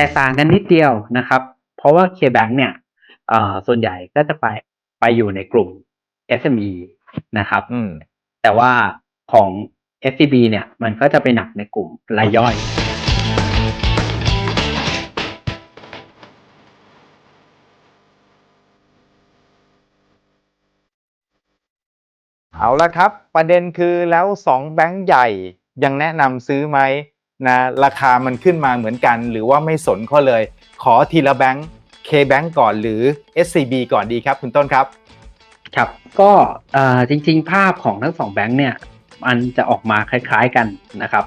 แตกต่างกันนิดเดียวนะครับ เพราะว่า KBank เนี่ยเอ่อส่วนใหญ่ก็จะไปไปอยู่ในกลุ่ม SME นะครับอืมแต่ว่าของ SCB เนี่ย มันก็จะไปหนักในกลุ่มรายย่อย เอาละครับ ประเด็นคือแล้วสองแบงก์ใหญ่ยังแนะนำซื้อไหม นะราคามันขึ้นมาเหมือนกัน หรือว่าไม่สนเขาเลย ขอทีละแบงก์ K-Bank ก่อนหรือ SCB ก่อนดีครับ คุณต้นครับ ครับก็เอ่อจริงๆ ภาพของทั้งสองแบงค์เนี่ย มันจะออกมาคล้ายๆกันนะครับ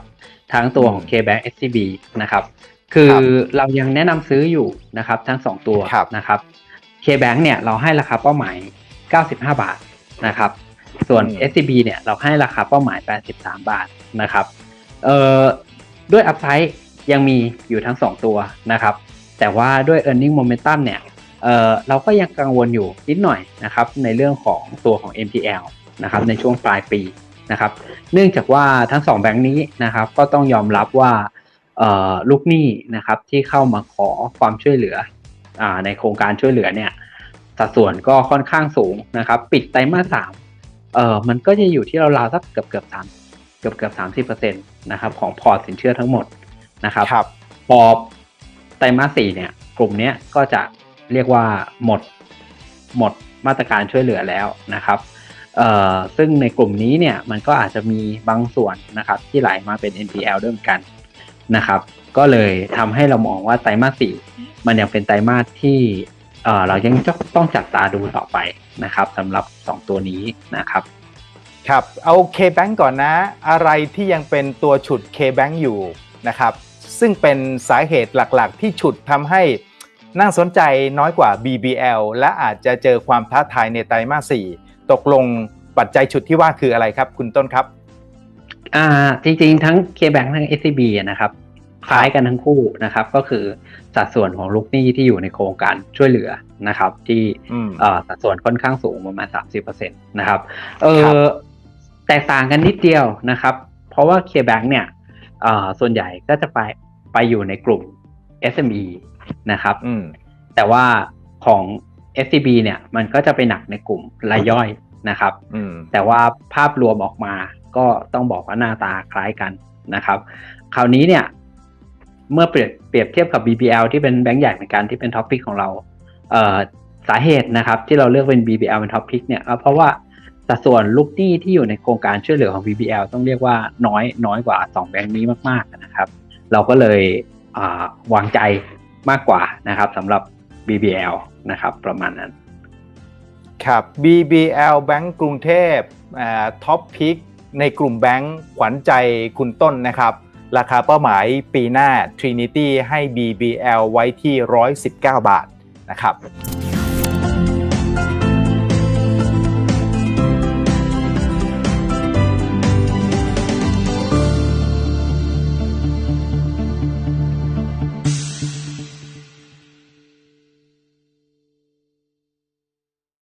ทั้งตัวของอืม KBank SCB นะครับ คือครับเรายังแนะนำซื้ออยู่นะครับ ทั้งสองตัวครับนะครับ KBank เนี่ยเราให้ราคาเป้าหมาย 95 บาทนะครับ ส่วนอืม SCB เนี่ยเราให้ราคาเป้าหมาย 83 บาทนะครับ เอ่อ ด้วยอัพไซด์ยังมีอยู่ทั้งสองตัวนะครับ แต่ว่าด้วย e a r n i n g momentum เนี่ยเเราก็ยังกังวลอยู่นิดหน่อยนะครับในเรื่องของตัวของ MPL นะครับในช่วงปลายปีนะครับเนื่องจากว่าทั้งสองแบงค์นี้นะครับก็ต้องยอมรับว่าลูกหนี้นะครับที่เข้ามาขอความช่วยเหลืออในโครงการช่วยเหลือเนี่ยสัดส่วนก็ค่อนข้างสูงนะครับ ปิดไตรมาสสามเออมันก็จะอยู่ที่เราราวสักเกือบเกือบสามเกือบเกือบสามสิบเปอร์เซ็นต์ นะครับของพอร์ตสินเชื่อทั้งหมดนะครับครับพอไตรมาสสี่เนี่ยกลุ่มเนี้ยก็จะเรียกว่าหมดหมดมาตรการช่วยเหลือแล้วนะครับเอ่อซึ่งในกลุ่มนี้เนี่ยมันก็อาจจะมีบางส่วนนะครับที่ไหลมาเป็น NPL ด้วยเหมือนกันนะครับ ก็เลยทำให้เรามองว่าไตรมาสสี่มันยังเป็นไตรมาสที่เอ่อเรายังต้องจับตาดูต่อไปนะครับสำหรับสองตัวนี้นะครับ ครับเอา K-Bank ก่อนนะ อะไรที่ยังเป็นตัวฉุด K-Bank อยู่นะครับซึ่งเป็นสาเหตุหลักๆ ที่ฉุดทำให้น่าสนใจน้อยกว่า BBL และอาจจะเจอความท้าทายในไตรมาส4ตกลงปัจจัยฉุดที่ว่าคืออะไรครับ คุณต้นครับอ่าจริงๆ ทั้ง KBank ทั้ง SCB อะนะครับคล้ายกันทั้งคู่นะครับ ก็คือสัดส่วนของลูกหนี้ที่อยู่ในโครงการช่วยเหลือนะครับ ที่อืมเอ่อสัดส่วนค่อนข้างสูงประมาณ 30%นะครับเอครัอบ แตกต่างกันนิดเดียวนะครับ เพราะว่า KBank เนี่ยเอ่อส่วนใหญ่ก็จะไปไปอยู่ในกลุ่ม SME นะครับอืมแต่ว่าของ SCB เนี่ยมันก็จะไปหนักในกลุ่มรายย่อยนะครับอืมแต่ว่าภาพรวมออกมาก็ต้องบอกว่าหน้าตาคล้ายกันนะครับ คราวนี้เนี่ยเมื่อเปรียบเปรียบเทียบกับ BBL ที่เป็นแบงก์ใหญ่เหมือนกันที่เป็นท็อปพิกของเราเอ่อสาเหตุนะครับ ที่เราเลือกเป็น BBL เป็นท็อปพิกเนี่ยก็เพราะว่า สัดส่วนลูกหนี้ที่อยู่ในโครงการช่วยเหลือของ BBL ต้องเรียกว่าน้อยน้อยกว่า 2 แบงก์นี้มากๆนะครับ เราก็เลยวางใจมากกว่านะครับสำหรับ BBL นะครับประมาณนั้น ครับ BBL แบงก์กรุงเทพท็อปพิกในกลุ่มแบงก์ขวัญใจคุณต้นนะครับ ราคาเป้าหมายปีหน้า Trinity ให้ BBL ไว้ที่ 119 บาทนะครับ